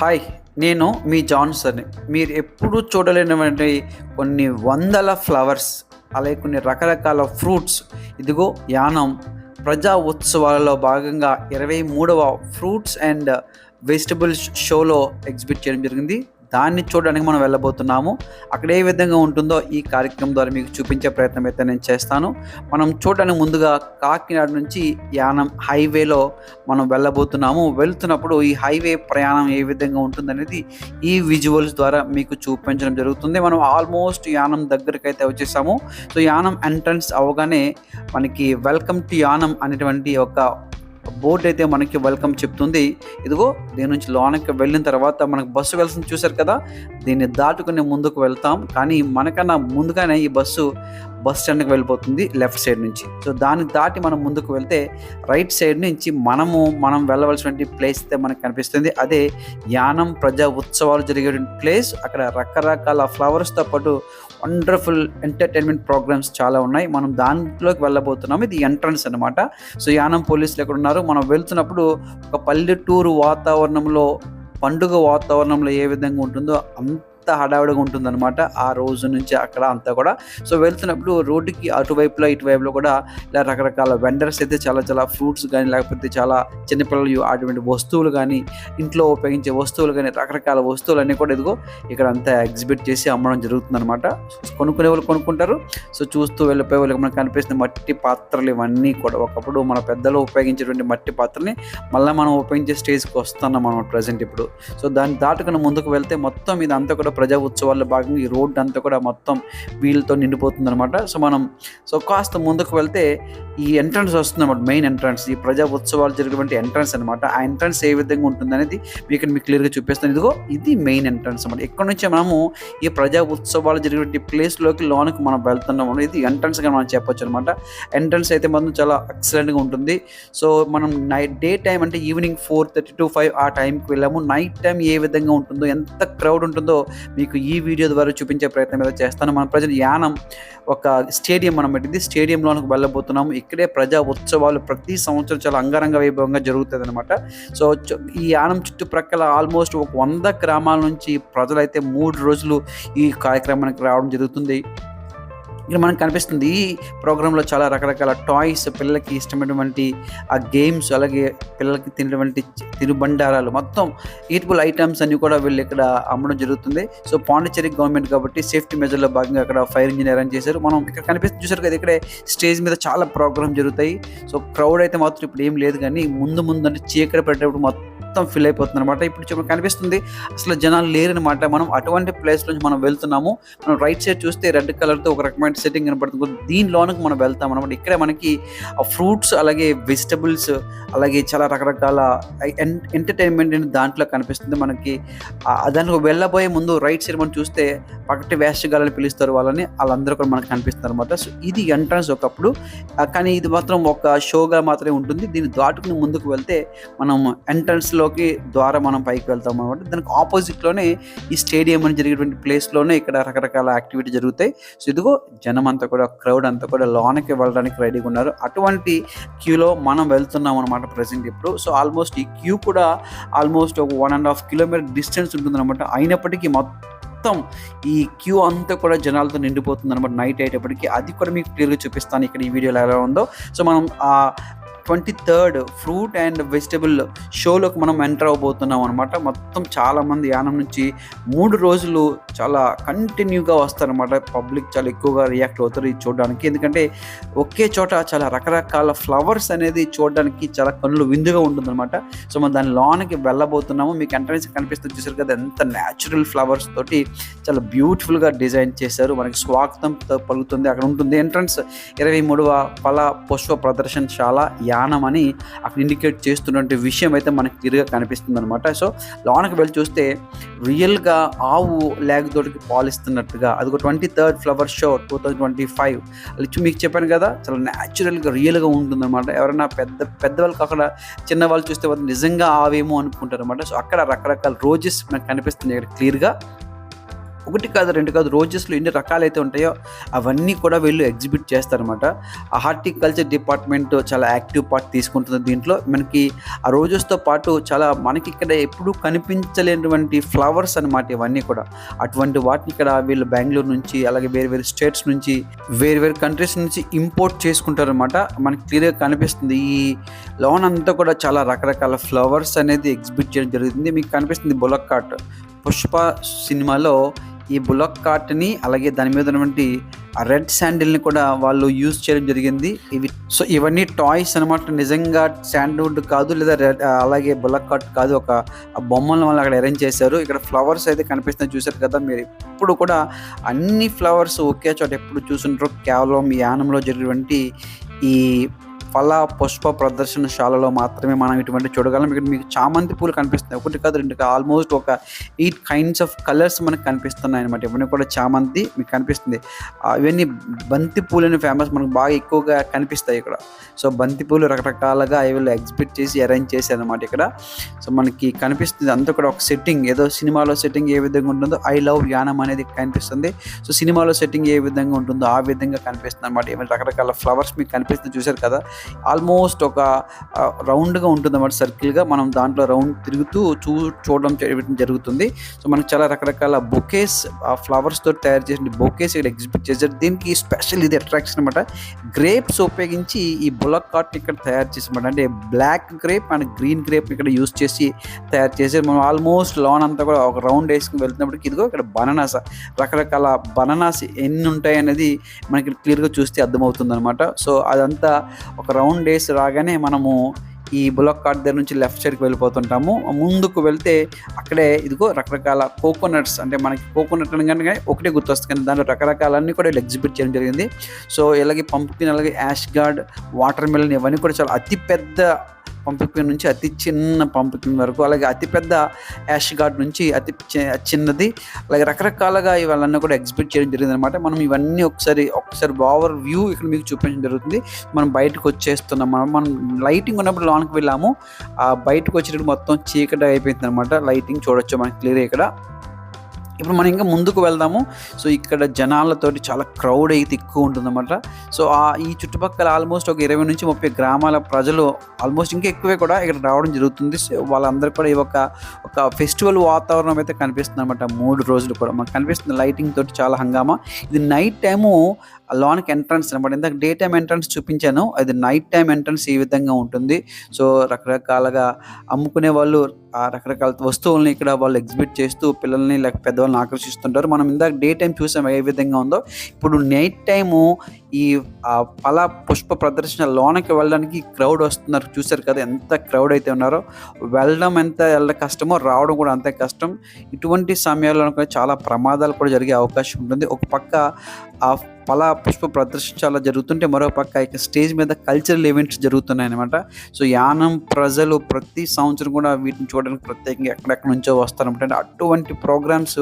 Hi నేను మీ Johnson. మీరు ఎప్పుడూ చూడలేనటువంటి కొన్ని వందల ఫ్లవర్స్ అలాగే కొన్ని రకరకాల ఫ్రూట్స్. ఇదిగో యానం. ప్రజా ఉత్సవాలలో భాగంగా ఇరవై మూడవ ఫ్రూట్స్ అండ్ వెజిటబుల్స్ షోలో ఎగ్జిబిట్ చేయడం జరిగింది. దాన్ని చూడడానికి మనం వెళ్ళబోతున్నాము. అక్కడ ఏ విధంగా ఉంటుందో ఈ కార్యక్రమం ద్వారా మీకు చూపించే ప్రయత్నం అయితే నేను చేస్తాను. మనం చూడడానికి ముందుగా కాకినాడ నుంచి యానం హైవేలో మనం వెళ్ళబోతున్నాము. వెళ్తున్నప్పుడు ఈ హైవే ప్రయాణం ఏ విధంగా ఉంటుందనేది ఈ విజువల్స్ ద్వారా మీకు చూపించడం జరుగుతుంది. మనం ఆల్మోస్ట్ యానం దగ్గరికి అయితే వచ్చేసాము. సో యానం ఎంట్రన్స్ అవగానే మనకి వెల్కమ్ టు యానం అనేటువంటి ఒక బోర్డు అయితే మనకి వెల్కమ్ చెప్తుంది. ఇదిగో దీని నుంచి లోనకి వెళ్ళిన తర్వాత మనకు బస్సు వెళ్తుంది చూశారు కదా? దీన్ని దాటుకుని ముందుకు వెళ్తాం. కానీ మనకన్నా ముందుగానే ఈ బస్సు బస్ స్టాండ్కి వెళ్ళిపోతుంది లెఫ్ట్ సైడ్ నుంచి. సో దాన్ని దాటి మనం ముందుకు వెళ్తే రైట్ సైడ్ నుంచి మనము మనం వెళ్ళవలసినటువంటి ప్లేస్ అయితే మనకు కనిపిస్తుంది. అదే యానం ప్రజా ఉత్సవాలు జరిగేటువంటి ప్లేస్. అక్కడ రకరకాల ఫ్లవర్స్తో పాటు వండర్ఫుల్ ఎంటర్టైన్మెంట్ ప్రోగ్రామ్స్ చాలా ఉన్నాయి. మనం దాంట్లోకి వెళ్ళబోతున్నాం. ఇది ఎంట్రన్స్ అనమాట సో యానం పోలీసులు ఎక్కడ ఉన్నారు? మనం వెళ్తున్నప్పుడు ఒక పల్లెటూరు వాతావరణంలో పండుగ వాతావరణంలో ఏ విధంగా ఉంటుందో అంత హడావిడిగా ఉంటుందన్నమాట ఆ రోజు నుంచి అక్కడ అంతా కూడా. సో వెళ్తున్నప్పుడు రోడ్డుకి అటువైపులో ఇటువైపులో కూడా ఇలా రకరకాల వెండర్స్ అయితే చాలా చాలా ఫ్రూట్స్ కానీ లేకపోతే చాలా చిన్నపిల్లలు అటువంటి వస్తువులు కానీ ఇంట్లో ఉపయోగించే వస్తువులు కానీ రకరకాల వస్తువులు అన్నీ కూడా ఇదిగో ఇక్కడ అంతా ఎగ్జిబిట్ చేసి అమ్మడం జరుగుతుంది అనమాట కొనుక్కునే వాళ్ళు కొనుక్కుంటారు. సో చూస్తూ వెళ్ళిపోయే వాళ్ళకి మనకు కనిపిస్తున్న మట్టి పాత్రలు ఇవన్నీ కూడా ఒకప్పుడు మన పెద్దలు ఉపయోగించేటువంటి మట్టి పాత్రని మళ్ళీ మనం ఉపయోగించే స్టేజ్కి వస్తున్నాం మనం ప్రజెంట్ ఇప్పుడు. సో దాన్ని దాటుకుని ముందుకు వెళ్తే మొత్తం ఇదంతా కూడా ప్రజా ఉత్సవాల్లో భాగంగా ఈ రోడ్డు అంతా కూడా మొత్తం వీళ్ళతో నిండిపోతుంది అనమాట సో మనం సో కాస్త ముందుకు వెళ్తే ఈ ఎంట్రన్స్ వస్తుంది అనమాట మెయిన్ ఎంట్రన్స్. ఈ ప్రజా ఉత్సవాలు జరిగినటువంటి ఎంట్రన్స్ అనమాట ఆ ఎంట్రన్స్ ఏ విధంగా ఉంటుంది అనేది మీకు మీకు క్లియర్గా చూపిస్తాను. ఇదిగో ఇది మెయిన్ ఎంట్రన్స్ అనమాట ఇక్కడ నుంచి మనము ఈ ప్రజా ఉత్సవాలు జరిగినటువంటి ప్లేస్లోకి లోనికి మనం వెళ్తున్నాము ఇది ఎంట్రన్స్గా మనం చెప్పొచ్చు అనమాట ఎంట్రన్స్ అయితే మాత్రం చాలా ఎక్సలెంట్గా ఉంటుంది. సో మనం నైట్ డే టైం అంటే evening four thirty to five ఆ టైంకి వెళ్ళాము. నైట్ టైం ఏ విధంగా ఉంటుందో ఎంత క్రౌడ్ ఉంటుందో మీకు ఈ వీడియో ద్వారా చూపించే ప్రయత్నం ఏదో చేస్తాను. మన ప్రజలు యానం ఒక స్టేడియం మనం పెట్టింది. స్టేడియంలోనికి వెళ్ళబోతున్నాము. ఇక్కడే ప్రజా ఉత్సవాలు ప్రతి సంవత్సరం చాలా అంగరంగ వైభవంగా జరుగుతుంది అనమాట సో ఈ యానం చుట్టుప్రక్కల ఆల్మోస్ట్ ఒక వంద గ్రామాల నుంచి ప్రజలైతే మూడు రోజులు ఈ కార్యక్రమానికి రావడం జరుగుతుంది. ఇక్కడ మనకు కనిపిస్తుంది ఈ ప్రోగ్రాంలో చాలా రకరకాల టాయ్స్ పిల్లలకి ఇష్టమైనటువంటి ఆ గేమ్స్ అలాగే పిల్లలకి తినటువంటి తినుబండారాలు. మొత్తం ఈటబుల్ ఐటమ్స్ అన్ని కూడా వీళ్ళు ఇక్కడ అమ్మడం జరుగుతుంది. సో పాండిచ్చేరి గవర్నమెంట్ కాబట్టి సేఫ్టీ మెజర్లో భాగంగా అక్కడ ఫైర్ ఇంజిన్ అరేంజ్ చేశారు. మనం ఇక్కడ కనిపిస్తుంది చూసారు కదా ఇక్కడే స్టేజ్ మీద చాలా ప్రోగ్రామ్ జరుగుతాయి. సో క్రౌడ్ అయితే మాత్రం ఇప్పుడు ఏం లేదు కానీ ముందు ముందు అంటే చీకటి పెట్టేటప్పుడు మొత్తం ఫిల్ అయిపోతుంది అనమాట ఇప్పుడు కనిపిస్తుంది అసలు జనాలు లేరనమాట మనం అటువంటి ప్లేస్ నుంచి మనం వెళ్తున్నాము. మనం రైట్ సైడ్ చూస్తే రెడ్ కలర్తో ఒక రకమైన సెట్టింగ్ కనపడుతుంది. దీనిలోనికి మనం వెళ్తాం అనమాట ఇక్కడే మనకి ఆ ఫ్రూట్స్ అలాగే వెజిటబుల్స్ అలాగే చాలా రకరకాల ఎంటర్టైన్మెంట్ దాంట్లో కనిపిస్తుంది మనకి. దానికి వెళ్ళబోయే ముందు రైట్ సైడ్ మనం చూస్తే పక్కటి వేషగాళ్ళని పిలుస్తారు వాళ్ళని వాళ్ళందరూ కూడా మనకు కనిపిస్తారు అనమాట సో ఇది ఎంట్రన్స్ ఒకప్పుడు. కానీ ఇది మాత్రం ఒక షోగా మాత్రమే ఉంటుంది. దీన్ని దాటుకుని ముందుకు వెళ్తే మనం ఎంట్రన్స్లోకి ద్వారా మనం పైకి వెళ్తాం అనమాట దానికి ఆపోజిట్లోనే ఈ స్టేడియం అని జరిగేటువంటి ప్లేస్లోనే ఇక్కడ రకరకాల యాక్టివిటీ జరుగుతాయి. సో ఇదిగో జనం అంతా కూడా క్రౌడ్ అంతా కూడా లోనకి వెళ్ళడానికి రెడీగా ఉన్నారు. అటువంటి క్యూలో మనం వెళ్తున్నాం అనమాట ప్రజెంట్ ఇప్పుడు. సో ఆల్మోస్ట్ ఈ క్యూ కూడా ఆల్మోస్ట్ ఒక one and half kilometer distance ఉంటుంది అనమాట అయినప్పటికీ మొత్తం మొత్తం ఈ క్యూ అంతా కూడా జనాలతో నిండిపోతుంది అనమాట నైట్ అయ్యేటప్పటికి. అది కూడా మీకు క్లియర్గా చూపిస్తాను ఇక్కడ ఈ వీడియోలో ఎలా ఉందో. సో మనం ఆ twenty third fruit and vegetable షోలోకి మనం ఎంటర్ అవబోతున్నాం అనమాట మొత్తం చాలామంది యానం నుంచి మూడు రోజులు చాలా కంటిన్యూగా వస్తారనమాట పబ్లిక్ చాలా ఎక్కువగా రియాక్ట్ అవుతారు ఇది చూడడానికి. ఎందుకంటే ఒకే చోట చాలా రకరకాల ఫ్లవర్స్ అనేది చూడడానికి చాలా కళ్ళు విందుగా ఉంటుందన్నమాట. సో మనం దాని లోనికి వెళ్ళబోతున్నాము. మీకు ఎంట్రన్స్ కనిపిస్తుంది చూసారు కదా ఎంత న్యాచురల్ ఫ్లవర్స్ తోటి చాలా బ్యూటిఫుల్గా డిజైన్ చేశారు. మనకి స్వాగతం పలుకుతుంది. అక్కడ ఉంటుంది ఎంట్రన్స్ ఇరవై మూడవ పల పుష్ప ప్రదర్శనశాల యానం అని అక్కడ ఇండికేట్ చేస్తున్నటువంటి విషయం అయితే మనకి క్లియర్గా కనిపిస్తుంది అనమాట సో లోనకి వెళ్ళి చూస్తే రియల్గా ఆవు లేగ్ తోటికి పాలిస్తున్నట్టుగా అది ఒక twenty third flower show two thousand twenty five అది మీకు చెప్పాను కదా చాలా న్యాచురల్గా రియల్గా ఉంటుందన్నమాట. ఎవరైనా పెద్ద పెద్దవాళ్ళు కాకుండా చిన్నవాళ్ళు చూస్తే వాళ్ళు నిజంగా ఆవేమో అనుకుంటారు అనమాట సో అక్కడ రకరకాల రోజెస్ మనకు కనిపిస్తుంది ఇక్కడ క్లియర్గా. ఒకటి కాదు రెండు కాదు రోజెస్లో ఎన్ని రకాలైతే ఉంటాయో అవన్నీ కూడా వీళ్ళు ఎగ్జిబిట్ చేస్తారనమాట ఆ హార్టికల్చర్ డిపార్ట్మెంట్ చాలా యాక్టివ్ పార్ట్ తీసుకుంటుంది దీంట్లో. మనకి ఆ రోజెస్తో పాటు చాలా మనకి ఇక్కడ ఎప్పుడూ కనిపించలేనటువంటి ఫ్లవర్స్ అనమాట ఇవన్నీ కూడా. అటువంటి వాటిని ఇక్కడ వీళ్ళు బెంగళూరు నుంచి అలాగే వేరు వేరు స్టేట్స్ నుంచి వేరు వేరు కంట్రీస్ నుంచి ఇంపోర్ట్ చేసుకుంటారనమాట మనకి క్లియర్గా కనిపిస్తుంది. ఈ లోన్ అంతా కూడా చాలా రకరకాల ఫ్లవర్స్ అనేది ఎగ్జిబిట్ చేయడం జరుగుతుంది. మీకు కనిపిస్తుంది బులక్కాట్. పుష్ప సినిమాలో ఈ బులక్ కార్ట్ని అలాగే దాని మీద ఉన్నటువంటి రెడ్ శాండిల్ని కూడా వాళ్ళు యూజ్ చేయడం జరిగింది. ఇవి సో ఇవన్నీ టాయ్స్ అనమాట నిజంగా శాండ్వుడ్ కాదు లేదా రెడ్ అలాగే బులక్ కార్ట్ కాదు. ఒక బొమ్మలను వాళ్ళు అక్కడ అరేంజ్ చేశారు. ఇక్కడ ఫ్లవర్స్ అయితే కనిపిస్తున్నాయి చూశారు కదా మీరు. ఇప్పుడు కూడా అన్ని ఫ్లవర్స్ ఒకే చోట ఎప్పుడు చూసుంటారు కేవలం ఈ యానంలో జరిగినటువంటి ఈ ఫల పుష్ప ప్రదర్శనశాలలో మాత్రమే మనం ఇటువంటి చూడగలం. ఇక్కడ మీకు చామంతి పూలు కనిపిస్తున్నాయి. ఒకటి కాదు రెండు కాదు ఆల్మోస్ట్ ఒక ఎయిట్ కైండ్స్ ఆఫ్ కలర్స్ మనకు కనిపిస్తున్నాయి అనమాట ఇవన్నీ కూడా చామంతి మీకు కనిపిస్తుంది. ఇవన్నీ బంతి పూలని ఫేమస్ మనకు బాగా ఎక్కువగా కనిపిస్తాయి ఇక్కడ. సో బంతి పూలు రకరకాలుగా అవి ఎగ్జిబిట్ చేసి అరేంజ్ చేశారు అనమాట ఇక్కడ. సో మనకి కనిపిస్తుంది. అంతా కూడా ఒక సెట్టింగ్ ఏదో సినిమాలో సెట్టింగ్ ఏ విధంగా ఉంటుందో ఐ లవ్ యానం అనేది కనిపిస్తుంది. సో సినిమాలో సెట్టింగ్ ఏ విధంగా ఉంటుందో ఆ విధంగా కనిపిస్తుంది అనమాట ఏమైనా రకరకాల ఫ్లవర్స్ మీకు కనిపిస్తుంది చూశారు కదా. ఆల్మోస్ట్ ఒక రౌండ్గా ఉంటుంది అన్నమాట సర్కిల్గా. మనం దాంట్లో రౌండ్ తిరుగుతూ చూ చూడడం చేయడం జరుగుతుంది. సో మనకు చాలా రకరకాల బొకేస్ ఆ ఫ్లవర్స్తో తయారు చేసిన బొకేస్ ఇక్కడ ఎగ్జిబిట్ చేశారు. దీనికి స్పెషల్ ఇది అట్రాక్షన్ అనమాట గ్రేప్స్ ఉపయోగించి ఈ బులక్ కార్ట్ ఇక్కడ తయారు చేసామాట అంటే black grape and green grape ఇక్కడ యూస్ చేసి తయారు చేసి మనం ఆల్మోస్ట్ లోన్ అంతా కూడా ఒక రౌండ్ వేసుకుని వెళ్తున్నప్పటికి ఇదిగో ఇక్కడ బనానాస్. రకరకాల బనానాస్ ఎన్ని ఉంటాయి అనేది మనకి క్లియర్గా చూస్తే అర్థమవుతుంది అనమాట సో అదంతా ఒక ఒక రౌండ్ వేసి రాగానే మనము ఈ బులక్ కార్ట్ దగ్గర నుంచి లెఫ్ట్ సైడ్కి వెళ్ళిపోతుంటాము. ముందుకు వెళ్తే అక్కడే ఇదిగో రకరకాల కోకోనట్స్ అంటే మనకి కోకోనట్ అనగానే ఒకటే గుర్తొస్తుంది కానీ దాంట్లో రకరకాలన్నీ కూడా ఎగ్జిబిట్ చేయడం జరిగింది. సో ఇలాగే పంపుకిన్ అలాగే యాష్ గార్డ్ వాటర్ మిలన్ ఇవన్నీ కూడా చాలా అతిపెద్ద పంపుకిన్ నుంచి అతి చిన్న పంపుకిన్ వరకు అలాగే అతిపెద్ద యాష్ గార్డ్ నుంచి అతి చిన్నది అలాగే రకరకాలుగా ఇవన్నీ కూడా ఎగ్జిబిట్ చేయడం జరిగింది అనమాట మనం ఇవన్నీ ఒకసారి ఒకసారి ఓవర్ వ్యూ ఇక్కడ మీకు చూపించడం జరుగుతుంది. మనం బయటకు వచ్చేస్తున్నాం. మనం మనం లైటింగ్ ఉన్నప్పుడు లోనికి వెళ్ళాము. ఆ బయటకు వచ్చేటప్పుడు మొత్తం చీకటి అయిపోయింది అనమాట లైటింగ్ చూడొచ్చు మనకి క్లియర్ ఇక్కడ. ఇప్పుడు మనం ఇంకా ముందుకు వెళ్దాము. సో ఇక్కడ జనాలతోటి చాలా క్రౌడ్ అయితే ఎక్కువ ఉంటుందన్నమాట. సో ఆ ఈ చుట్టుపక్కల ఆల్మోస్ట్ ఒక ఇరవై నుంచి ముప్పై గ్రామాల ప్రజలు ఆల్మోస్ట్ ఇంకా ఎక్కువే కూడా ఇక్కడ రావడం జరుగుతుంది. సో వాళ్ళందరూ కూడా ఈ ఒక ఒక ఫెస్టివల్ వాతావరణం అయితే కనిపిస్తుంది అనమాట మూడు రోజులు కూడా మనకు కనిపిస్తుంది. లైటింగ్ తోటి చాలా హంగామా. ఇది నైట్ టైము లోనికి ఎంట్రన్స్ అనమాట ఇందాక డే టైం ఎంట్రన్స్ చూపించాను. అది నైట్ టైం ఎంట్రన్స్ ఈ విధంగా ఉంటుంది. సో రకరకాలుగా అమ్ముకునే వాళ్ళు ఆ రకరకాల వస్తువుల్ని ఇక్కడ వాళ్ళు ఎగ్జిబిట్ చేస్తూ పిల్లల్ని లేక పెద్దవాళ్ళని ఆకర్షిస్తుంటారు. మనం ఇందాక డే టైం చూసాం ఏ విధంగా ఉందో. ఇప్పుడు నైట్ టైము ఈ ఆ పుష్ప ప్రదర్శన లోనకి వెళ్ళడానికి క్రౌడ్ వస్తున్నారు. చూసారు కదా ఎంత క్రౌడ్ అయితే ఉన్నారో. వెళ్ళడం ఎంత వెళ్ళ కష్టమో రావడం కూడా అంతే కష్టం. ఇటువంటి సమయాల్లో చాలా ప్రమాదాలు కూడా జరిగే అవకాశం ఉంటుంది. ఒక పక్క ఆ పల పుష్ప ప్రదర్శన చాలా జరుగుతుంటే మరో పక్క ఇక స్టేజ్ మీద కల్చరల్ ఈవెంట్స్ జరుగుతున్నాయి అనమాట సో యానం ప్రజలు ప్రతి సంవత్సరం కూడా వీటిని చూడడానికి ప్రత్యేకంగా ఎక్కడెక్కడ నుంచో వస్తారనమాట అంటే అటువంటి ప్రోగ్రామ్స్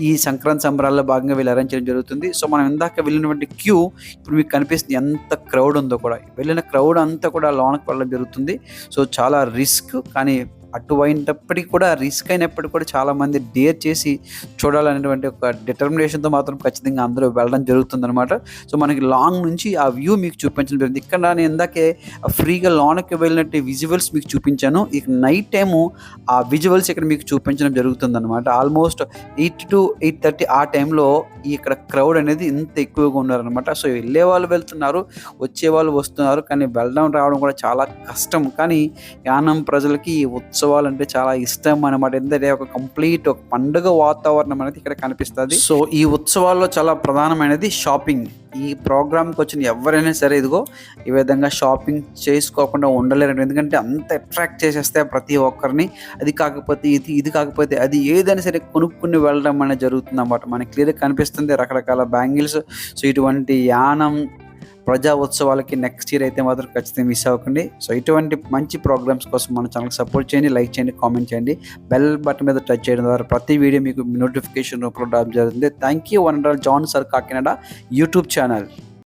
ఈ సంక్రాంతి సంబరాల్లో భాగంగా వీళ్ళు అరేంజ్ చేయడం జరుగుతుంది. సో మనం ఇందాక వెళ్ళినటువంటి క్యూ ఇప్పుడు మీకు కనిపిస్తుంది ఎంత క్రౌడ్ ఉందో కూడా. వెళ్ళిన క్రౌడ్ అంతా కూడా లోనకి వెళ్ళడం జరుగుతుంది. సో చాలా రిస్క్ కానీ అటువంటప్పటికి కూడా రిస్క్ అయినప్పటికీ కూడా చాలామంది డేర్ చేసి చూడాలనేటువంటి ఒక డిటర్మినేషన్తో మాత్రం ఖచ్చితంగా అందరూ వెళ్ళడం జరుగుతుందన్నమాట. సో మనకి లాంగ్ నుంచి ఆ వ్యూ మీకు చూపించడం జరిగింది. ఇక్కడ నేను ఇందాకే ఫ్రీగా లోనకి వెళ్ళినట్టు విజువల్స్ మీకు చూపించాను. ఇక నైట్ టైము ఆ విజువల్స్ ఇక్కడ మీకు చూపించడం జరుగుతుందన్నమాట. Almost eight to eight thirty ఆ టైంలో ఇక్కడ క్రౌడ్ అనేది ఇంత ఎక్కువగా ఉన్నారనమాట సో వెళ్ళే వాళ్ళు వెళ్తున్నారు వచ్చే వాళ్ళు వస్తున్నారు కానీ వెళ్ళడం రావడం కూడా చాలా కష్టం. కానీ యానం ప్రజలకి ఈ ఉత్సవాలు అంటే చాలా ఇష్టం అనమాట ఎందుకంటే ఒక కంప్లీట్ ఒక పండుగ వాతావరణం అనేది ఇక్కడ కనిపిస్తుంది. సో ఈ ఉత్సవాల్లో చాలా ప్రధానమైనది షాపింగ్. ఈ ప్రోగ్రామ్కి వచ్చిన ఎవరైనా సరే ఇదిగో ఈ విధంగా షాపింగ్ చేసుకోకుండా ఉండలేరు ఎందుకంటే అంత అట్రాక్ట్ చేసేస్తే ప్రతి ఒక్కరిని అది కాకపోతే ఇది ఇది కాకపోతే అది ఏదైనా సరే కొనుక్కుని వెళ్ళడం అనేది జరుగుతుంది అన్నమాట మనకి క్లియర్గా కనిపిస్తుంది రకరకాల బ్యాంగిల్స్. సో ఇటువంటి యానం ప్రజా ఉత్సవాలకి నెక్స్ట్ ఇయర్ అయితే మాత్రం ఖచ్చితంగా మిస్ అవ్వకండి. సో ఇటువంటి మంచి ప్రోగ్రామ్స్ కోసం మన ఛానల్ సపోర్ట్ చేయండి లైక్ చేయండి కామెంట్ చేయండి. బెల్ బటన్ మీద టచ్ చేయడం ద్వారా ప్రతి వీడియో మీకు నోటిఫికేషన్ రూపంలో రావడం జరుగుతుంది. Thank you one and all John sir Kakinada YouTube channel